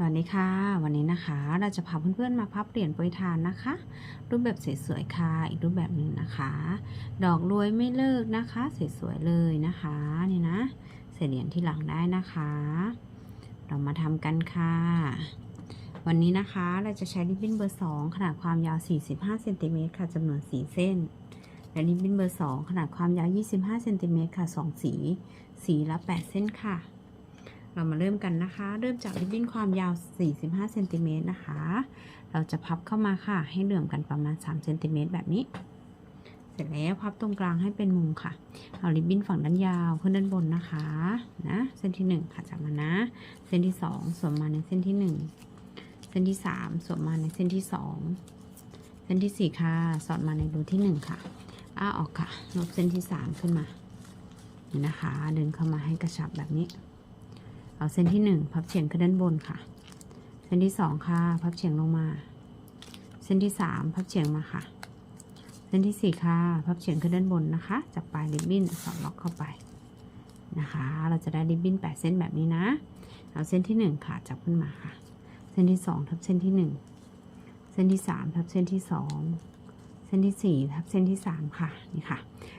สวัสดีค่ะ วันนี้นะคะ เราจะพาเพื่อนๆมาพับเหรียญโปรยทานนะคะ รูปแบบสวยๆค่ะ อีกรูปแบบหนึ่งนะคะ ดอกรวยไม่เลิกนะคะสวยๆเลยนะคะนี่นะใส่เหรียญที่หลังได้นะคะ เรามาทำกันค่ะ วันนี้นะคะเราจะใช้ริบบิ้นเบอร์ 2 ขนาดความยาว 45เซนติเมตรค่ะจำนวน 4 เส้น และริบบิ้นเบอร์ 2 ขนาดความยาว 25เซนติเมตรค่ะ 2 สี สีละ 8 เส้นค่ะ เรามาเริ่มกันนะคะ เริ่มจากริบบิ้นความยาว 45เซนติเมตรนะคะ เราจะพับเข้ามาค่ะ ให้เหลื่อมกันประมาณ3เซนติเมตรแบบนี้ เสร็จแล้วพับตรงกลางให้เป็นมุมค่ะ เอาริบบิ้นฝั่งด้านยาวขึ้นด้านบนนะคะ นะ เส้นที่ 1 ค่ะจับมานะ เส้นที่ 2 สวมมาในเส้นที่ 1 เส้นที่ 3 สวมมาในเส้นที่ 2 เส้นที่ 4 ค่ะ สอดมาในรูที่ 1 ค่ะอ้าออกค่ะลบเส้นที่ 3 ขึ้นมา นี่นะคะ เดึงเข้ามาให้กระชับแบบนี้ เอาเส้นที่ 1 พับเฉียงขึ้นด้านบนค่ะ เส้นที่ 2 ค่ะ พับเฉียงลงมา เส้นที่ 3 พับเฉียงมาค่ะ เส้นที่ 4 ค่ะ พับเฉียงขึ้นด้านบนนะคะ จับปลายริบบิ้นสอดล็อกเข้าไปนะคะ เราจะได้ริบบิ้น 8 เส้นแบบนี้นะ เอาเส้นที่ 1 ค่ะ จับขึ้นมาค่ะ เส้นที่ 2 ทับเส้นที่ 1 เส้นที่ 3 ทับเส้นที่ 2 เส้นที่ 4 ทับเส้นที่ 3 ค่ะ นี่ค่ะ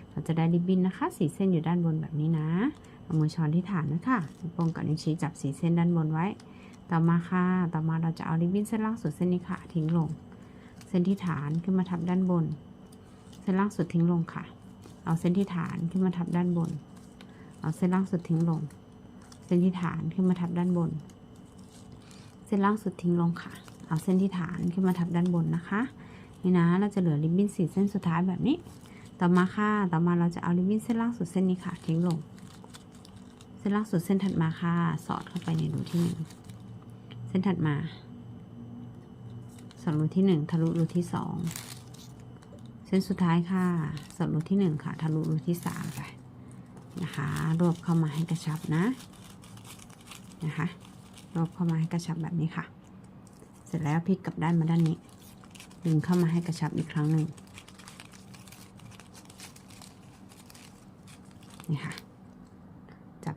เราจะได้ริบบิ้นนะคะ 4 เส้นอยู่ด้านบนแบบนี้นะ เอามือช้อนที่ฐานนะคะวโป้งกับนิ้วชี้จับสีเส้นด้านบนไว้ ต่อมาค่ะ ต่อมาเราจะเอาริบบิ้นเส้นล่างสุดเส้นนี้ค่ะ ทิ้งลง เส้นที่ฐานขึ้นมาทับด้านบน เส้นล่างสุดทิ้งลงค่ะ เอาเส้นที่ฐานขึ้นมาทับด้านบน เอาเส้นล่างสุดทิ้งลง เส้นที่ฐานขึ้นมาทับด้านบน เส้นล่างสุดทิ้งลงค่ะ เอาเส้นที่ฐานขึ้นมาทับด้านบนนะคะนี่นะ เราจะเหลือริบบิ้นสีเส้นสุดท้ายแบบนี้ ต่อมาค่ะ ต่อมาเราจะเอาริบบิ้นเส้นล่างสุดเส้นนี้ค่ะ ทิ้งลง นล่างสุดเส้นถัดมาค่ะ สอดเข้าไปในรูที่หนึ่งเส้นถัดมา สอดรูที่หนึ่งทะลุรูที่สองเส้นสุดท้ายค่ะ สอดรูที่หนึ่งค่ะ ทะลุรูที่สามไปนะคะ รวบเข้ามาให้กระชับนะ นะคะ รวบเข้ามาให้กระชับแบบนี้ค่ะ เสร็จแล้วพลิกกลับด้านมาด้านนี้ ดึงเข้ามาให้กระชับอีกครั้งหนึ่งนี่ค่ะ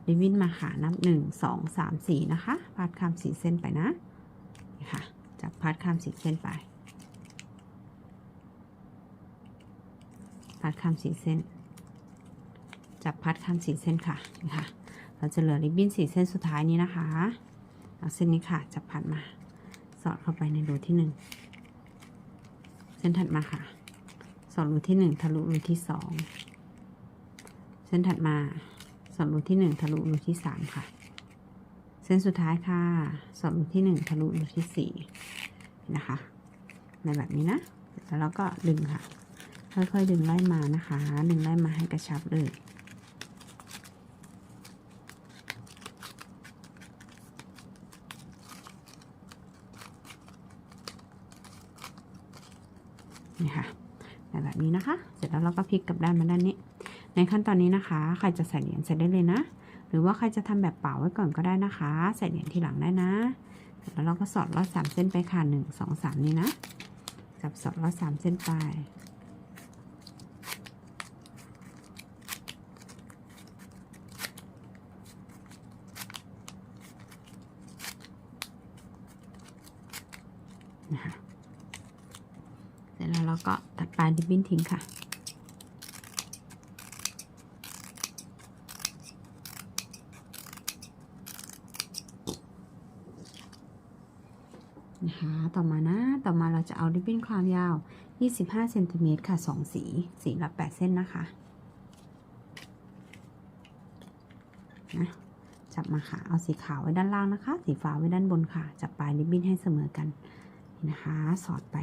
จับริบบิ้นมาค่ะนับหนึ่งสองสามสี่นะคะพาดข้ามสีเส้นไปนะค่ะจับพาดข้ามสีเส้นไปพาดข้ามสีเส้น จับพัดข้ามสีเส้นค่ะค่ะ เราจะเหลือริบบิ้นสีเส้นสุดท้ายนี้นะคะเอาเส้นนี้ค่ะ จับพัดมา สอดเข้าไปในรูที่หนึ่งเส้นถัดมาค่ะ สอดรูที่หนึ่งทะลุรูที่สองเส้นถัดมา สอดรูที่หนึ่งทะลุรูที่สามค่ะ เส้นสุดท้ายค่ะ สอดรูที่หนึ่งทะลุรูที่สี่นะคะ ในแบบนี้นะ แล้วเราก็ดึงค่ะ ค่อยๆดึงไล่มานะคะ ดึงไล่มาให้กระชับเลยนี่ค่ะแบบนี้นะคะ เสร็จแล้วเราก็พลิกกลับด้านมาด้านนี้ ในขั้นตอนนี้นะคะ ใครจะใส่เหรียญใส่ได้เลยนะ หรือว่าใครจะทำแบบเป่าไว้ก่อนก็ได้นะคะ ใส่เหรียญทีหลังได้นะ แล้วเราก็สอดลอดสามเส้นไปค่ะหนึ่งสองสามนี่นะ จับสอดลอดสามเส้นไปเสร็จแล้วเราก็ตัดปลายริบบิ้นทิ้งค่ะ นะคะ ต่อมานะ ต่อมาเราจะเอาริบบิ้นความยาว 25เซนติเมตรค่ะ 2 สี สีละ 8 เส้นนะคะนะจับมาค่ะ เอาสีขาวไว้ด้านล่างนะคะ สีฟ้าไว้ด้านบนค่ะ จับปลายริบบิ้นให้เสมอกันนะคะ สอดไป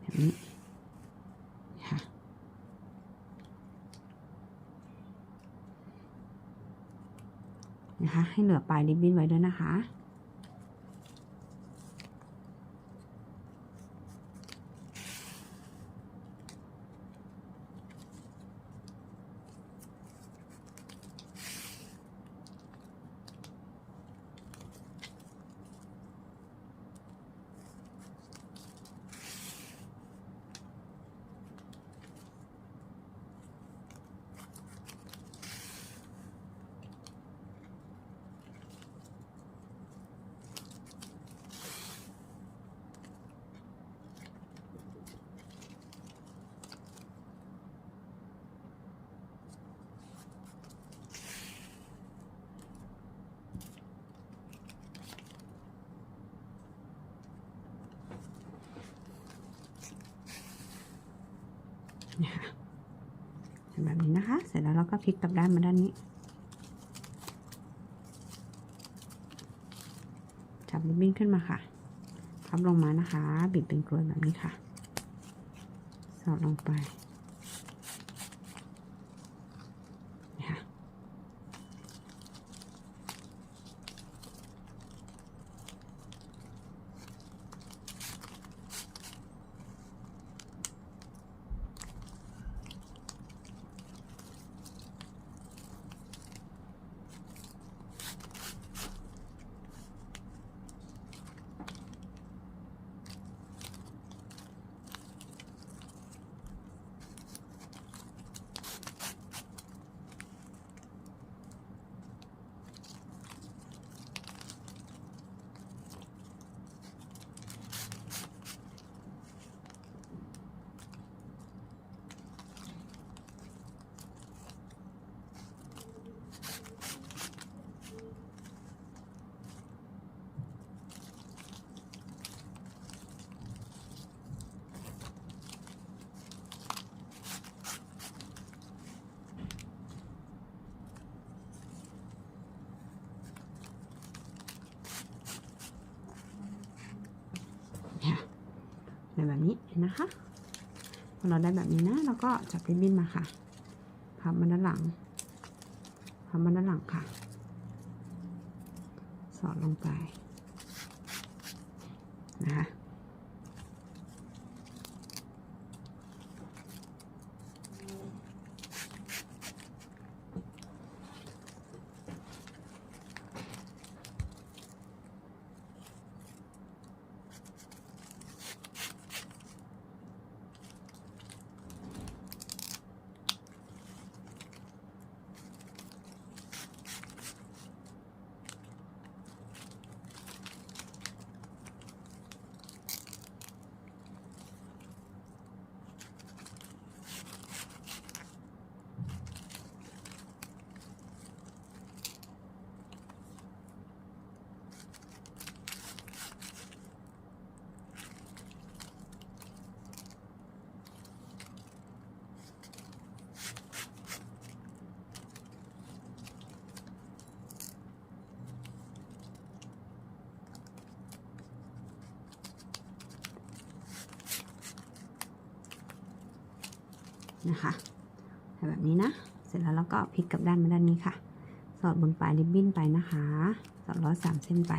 แบบนี้ค่ะ นะคะ ให้เหลือปลายริบบิ้นไว้ด้วยนะคะ นี้นะคะ เสร็จแล้วเราก็พลิกกลับด้านมาด้านนี้ จับริบบิ้นขึ้นมาค่ะ พับลงมานะคะ บิดเป็นกลวยแบบนี้ค่ะ สอดลงไปนี่ค่ะ เนี่ย แบบนี้นะคะพอเราได้แบบนี้นะเราก็จับริบบิ้นมาค่ะพับมันด้านหลังพับมันด้านหลังค่ะ สอดลงไปนะคะ นะคะทำแบบนี้นะ เสร็จแล้วเราก็พลิกกลับด้านมาด้านนี้ค่ะ สอดบนปลายริบบิ้นไปนะคะ สอดร้อยสามเส้นไป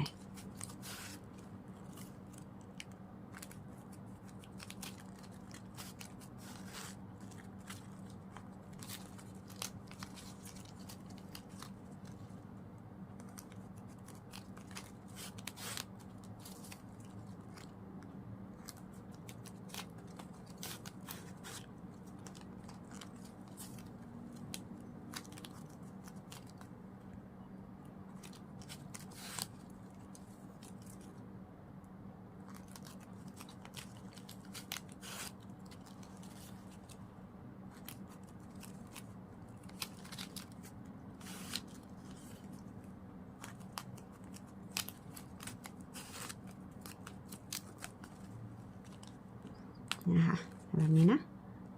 นะคะแบบนี้นะ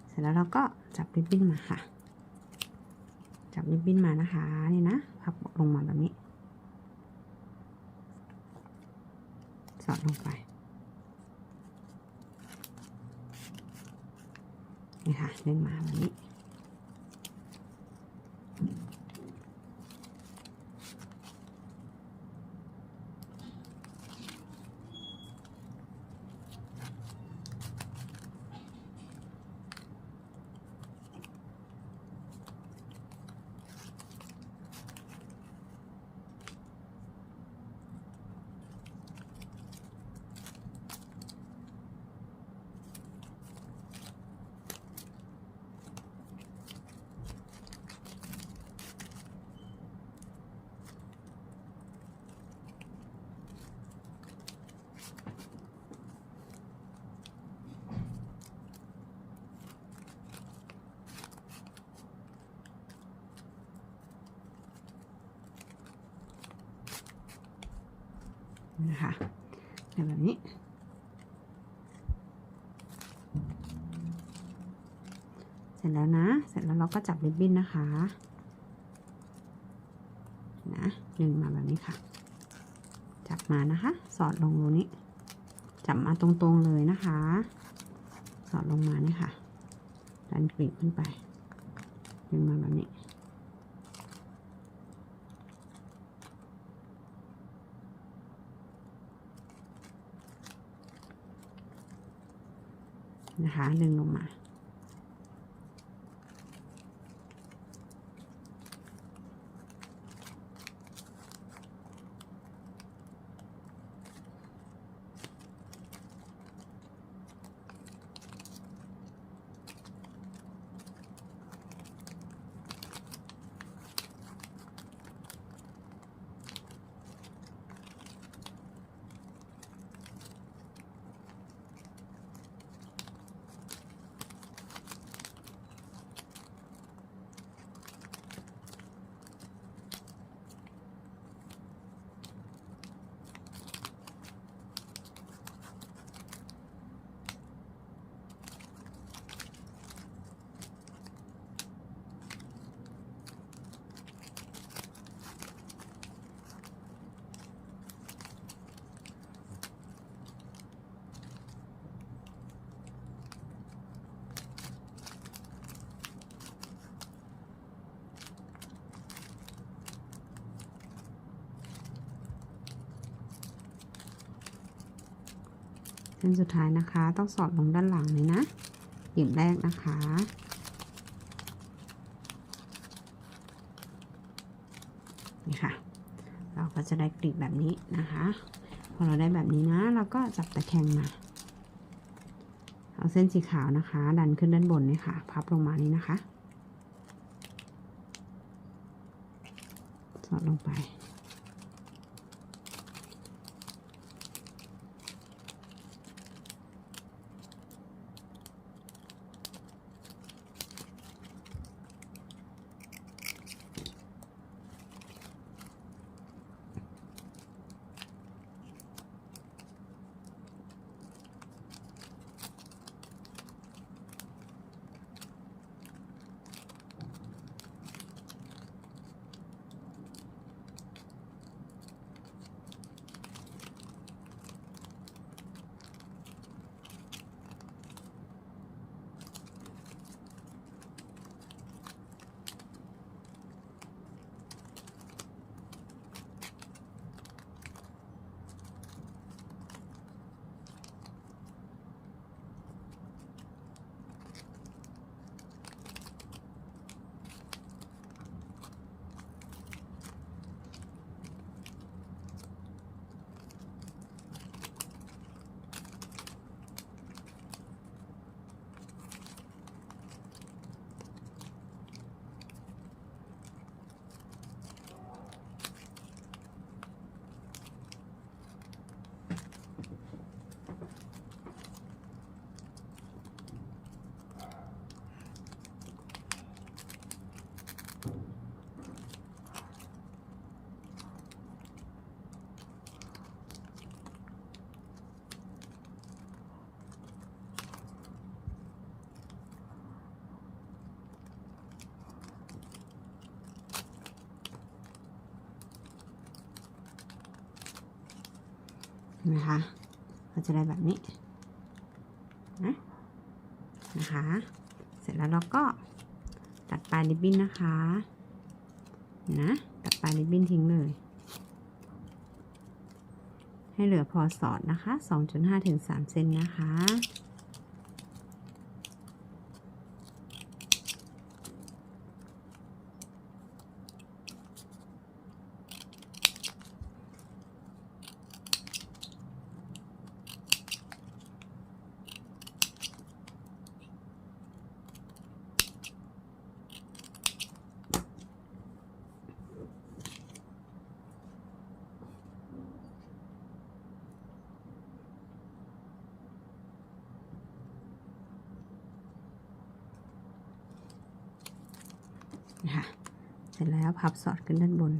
เสร็จแล้วเราก็จับริบบิ้นมาค่ะ จับริบบิ้นมานะคะนี่นะพับลงมาแบบนี้ สอดลงไปนี่ค่ะเล่นมาแบบนี้ นะคะแบบนี้ เสร็จแล้วนะ เสร็จแล้วเราก็จับริบบิ้นนะคะนะดึงมาแบบนี้ค่ะ จับมานะคะ สอดลงตรงนี้ จับมาตรงๆเลยนะคะ สอดลงมานี่ค่ะดันกรีบขึ้นไป ดึงมาแบบนี้ นะคะ ดึงลงมา ส้นสุดท้ายนะคะ ต้องสอดลงด้านหลังเลยนะหยิบแรกนะคะ นี่ค่ะ เราก็จะได้กลีบแบบนี้นะคะ พอเราได้แบบนี้นะ เราก็จับตะแคงมาเอาเส้นสีขาวนะคะ ดันขึ้นด้านบนนี่ค่ะ พับลงมานี่นะคะ สอดลงไป นะคะเราจะได้แบบนี้นะนะคะ เสร็จแล้วเราก็ตัดปลายริบบิ้นนะคะนะตัดปลายริบบิ้นทิ้งเลย ให้เหลือพอสอดนะคะ 2.5ถึง3เซนนะคะ เสร็จแล้วพับสอดขึ้นด้านบน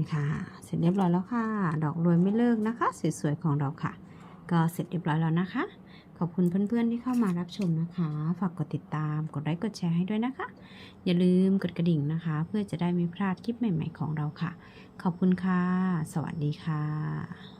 นี่ค่ะ เสร็จเรียบร้อยแล้วค่ะ ดอกรวยไม่เลิกนะคะ สวยๆของเราค่ะ ก็เสร็จเรียบร้อยแล้วนะคะ ขอบคุณเพื่อนๆที่เข้ามารับชมนะคะ ฝากกดติดตาม กดไลค์ กดแชร์ให้ด้วยนะคะ อย่าลืมกดกระดิ่งนะคะ เพื่อจะได้ไม่พลาดคลิปใหม่ ๆ ของเราค่ะ ขอบคุณค่ะ สวัสดีค่ะ